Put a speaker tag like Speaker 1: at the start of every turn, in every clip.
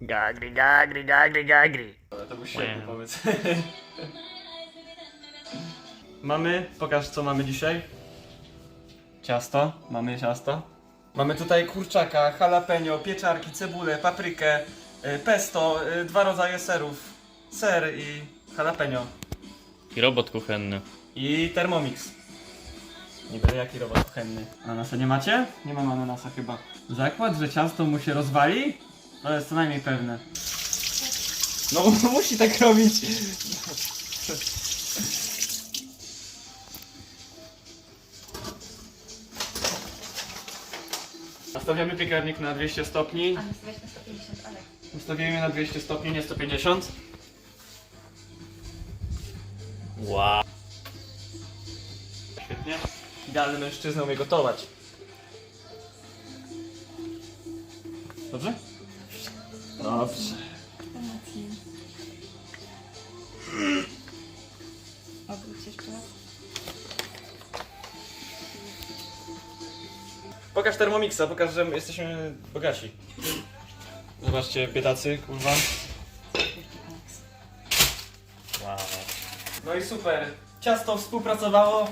Speaker 1: Gagri, gagri, gagri, gagri.
Speaker 2: Ale to był świetny
Speaker 1: Wow.
Speaker 2: pomysł. mamy, pokaż co mamy dzisiaj. Ciasto, mamy ciasto. Mamy tutaj kurczaka, jalapeno, pieczarki, cebulę, paprykę, y, pesto, y, dwa rodzaje serów, ser i jalapeno.
Speaker 1: I robot kuchenny.
Speaker 2: I Thermomix. Nie byle jaki robot kuchenny. Ananasa nie macie? Nie mam ananasa chyba. Zakład, że ciasto mu się rozwali? To jest co najmniej pewne. No musi tak robić. Nastawiamy piekarnik na 200 stopni.
Speaker 3: A nastawiać na 150, ale...
Speaker 2: Ustawimy na 200 stopni, nie 150.
Speaker 1: Wow.
Speaker 2: Świetnie. Idealny mężczyzna umie gotować. Dobrze? Dobrze.
Speaker 3: Obróć jeszcze raz.
Speaker 2: Pokaż Thermomixa, pokaż, że jesteśmy bogaci. Zobaczcie, biedacy, kurwa.
Speaker 1: wow.
Speaker 2: No i super. Ciasto współpracowało.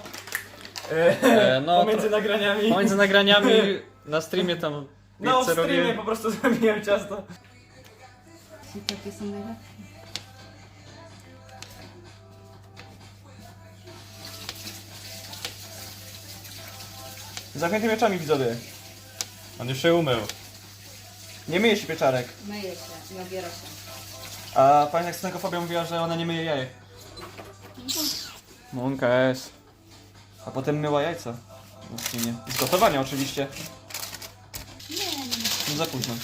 Speaker 2: E,
Speaker 1: E, no,
Speaker 2: pomiędzy nagraniami.
Speaker 1: Pomiędzy nagraniami na streamie tam
Speaker 2: No, w
Speaker 1: pizzę
Speaker 2: streamie
Speaker 1: robiłem.
Speaker 2: po prostu zrobiłem ciasto.
Speaker 3: Ci takie są najlepsze.
Speaker 2: Zamkniętymi oczami widzowie. On już się umył. Nie myje się pieczarek.
Speaker 3: Myje się, nie obiera się.
Speaker 2: A pani akcentofobia mówiła, że ona nie myje jajek. Mąka jest. A potem myła jajca. No w sumie. Z gotowania oczywiście.
Speaker 3: Nie, nie, nie.
Speaker 2: No za późno.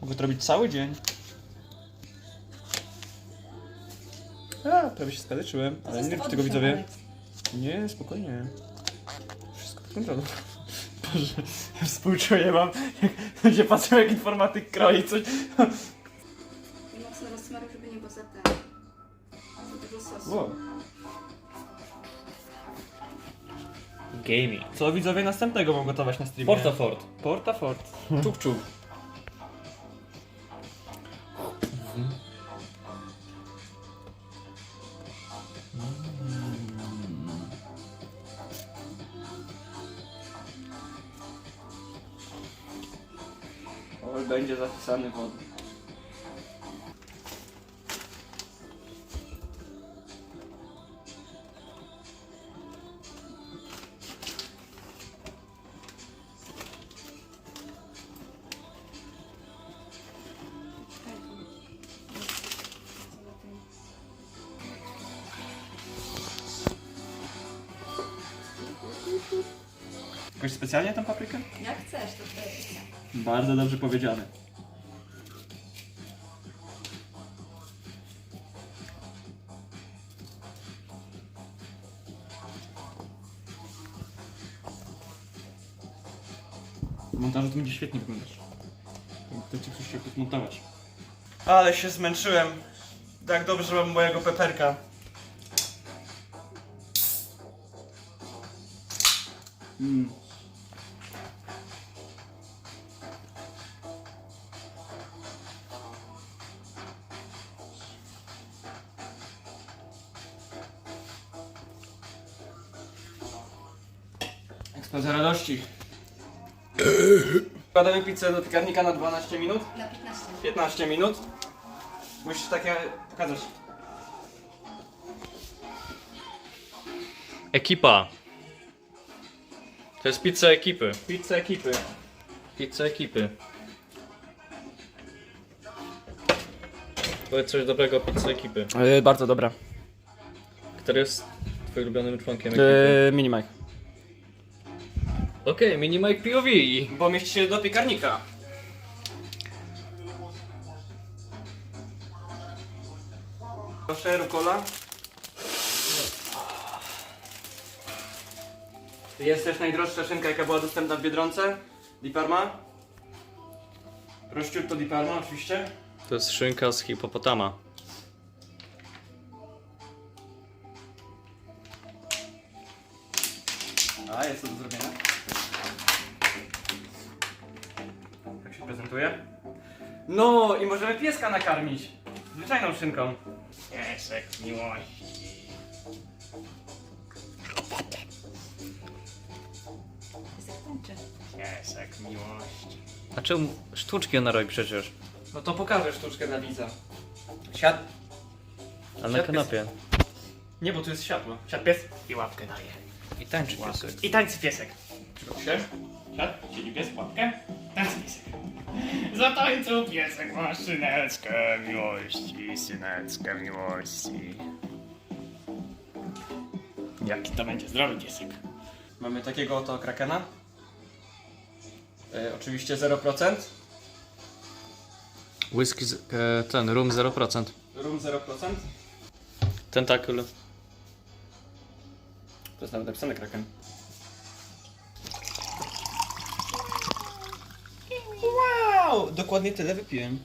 Speaker 2: Mogę to robić cały dzień. A, prawie się skaleczyłem, ale nie rób tego widzowie. Nie, spokojnie. Wszystko pod kontrolą. Boże, ja współczuję wam, jak ludzie patrzą jak informatyk kroi coś.
Speaker 3: Mocno rozsmaruj, żeby nie było za ten. Za dużo sosu.
Speaker 2: Wow.
Speaker 1: Gaming.
Speaker 2: Co widzowie następnego mam gotować na streamie?
Speaker 1: Portafort.
Speaker 2: Porta Fort. Czub będzie zapisany wody. Jakoś specjalnie tą paprykę?
Speaker 3: Jak chcesz, to kwestia.
Speaker 2: Bardzo dobrze powiedziane. W montażu to będzie świetnie wyglądać. To ci coś się montować. Ale się zmęczyłem. Tak dobrze, że mam mojego peperka. Mm. Eksplozja radości. Wkładamy pizzę do piekarnika na 12 minut.
Speaker 3: Na 15.
Speaker 2: 15 minut. Musisz takie pokazać.
Speaker 1: Ekipa. To jest pizza ekipy.
Speaker 2: Pizzę ekipy.
Speaker 1: Pizza ekipy. Powiedz coś dobrego o pizza ekipy.
Speaker 2: Yy, bardzo dobra.
Speaker 1: Który jest twoim ulubionym członkiem ekipy?
Speaker 2: Yy,
Speaker 1: Okej, mini Mike POV.
Speaker 2: Bo mieści się do piekarnika. Proszę, rukola. Jest też najdroższa szynka, jaka była dostępna w Biedronce. Di Parma. Prosciutto di Parma, oczywiście.
Speaker 1: To jest szynka z hipopotama.
Speaker 2: A, jest to do zrobienia. Żartuję. No i możemy pieska nakarmić. Zwyczajną szynką. Piesek miłości.
Speaker 3: Piesek tańczy.
Speaker 2: Piesek miłości.
Speaker 1: A czemu sztuczki ona robi przecież?
Speaker 2: No to pokażę sztuczkę dla widza. Siad...
Speaker 1: Ale na kanapie.
Speaker 2: Nie, bo tu jest światło. Siad pies i łapkę daje.
Speaker 1: I tańczy piesek.
Speaker 2: I tańczy piesek. Przygotujesz Siad, siedzi pies, łapkę. Tańczy piesek. Zatańczył piesek maszyneczkę miłości, syneczkę miłości. Jaki to będzie zdrowy piesek. Mamy takiego oto krakena. E, oczywiście 0%.
Speaker 1: Whisky, z, e, ten, rum 0%.
Speaker 2: Rum 0%.
Speaker 1: Tentakul.
Speaker 2: To jest nawet napisane kraken. Dokładnie tyle wypiłem.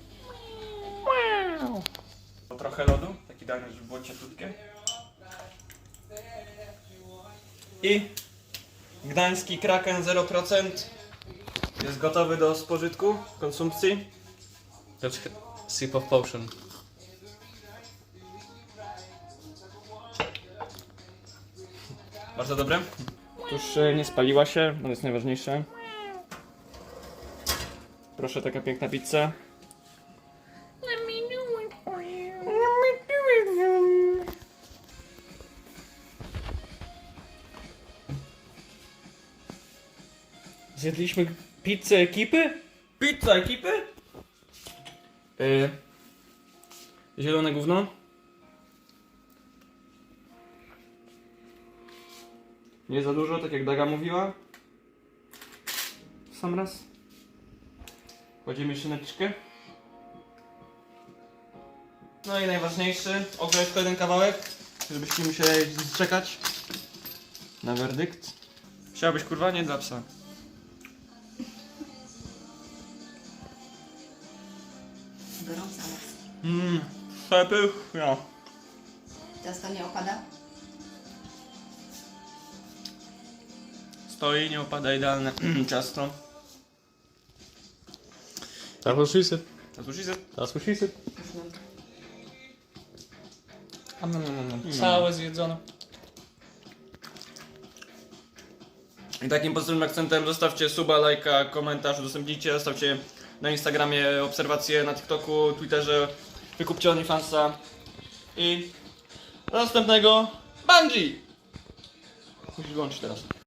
Speaker 2: Trochę lodu, taki dany, żeby było cieplutkie. I gdański kraken 0% jest gotowy do spożytku, konsumpcji.
Speaker 1: Let's sip of potion.
Speaker 2: Bardzo dobre. Tuż e, nie spaliła się, to jest najważniejsze. Proszę, taka piękna pizza. Zjedliśmy pizzę ekipy? Pizza ekipy? Yy, zielone gówno. Nie za dużo, tak jak Daga mówiła. Sam raz. Kładziemy szyneczkę. No i najważniejszy, ogrzeć to jeden kawałek, żebyście musieli czekać na werdykt. Chciałabyś kurwa nie dla psa.
Speaker 3: Gorąca noc.
Speaker 2: Mmm, przepychnia.
Speaker 3: Ciasto nie opada?
Speaker 2: Stoi, nie opada idealne ciasto.
Speaker 1: That was easy.
Speaker 2: A słyszycie?
Speaker 1: That was easy.
Speaker 3: Już mam.
Speaker 1: Całe zjedzone.
Speaker 2: I takim pozytywnym akcentem zostawcie suba, lajka, komentarz, udostępnijcie, zostawcie na Instagramie obserwacje, na TikToku, Twitterze, wykupcie OnlyFansa i do następnego Bungie! Musisz wyłączyć teraz.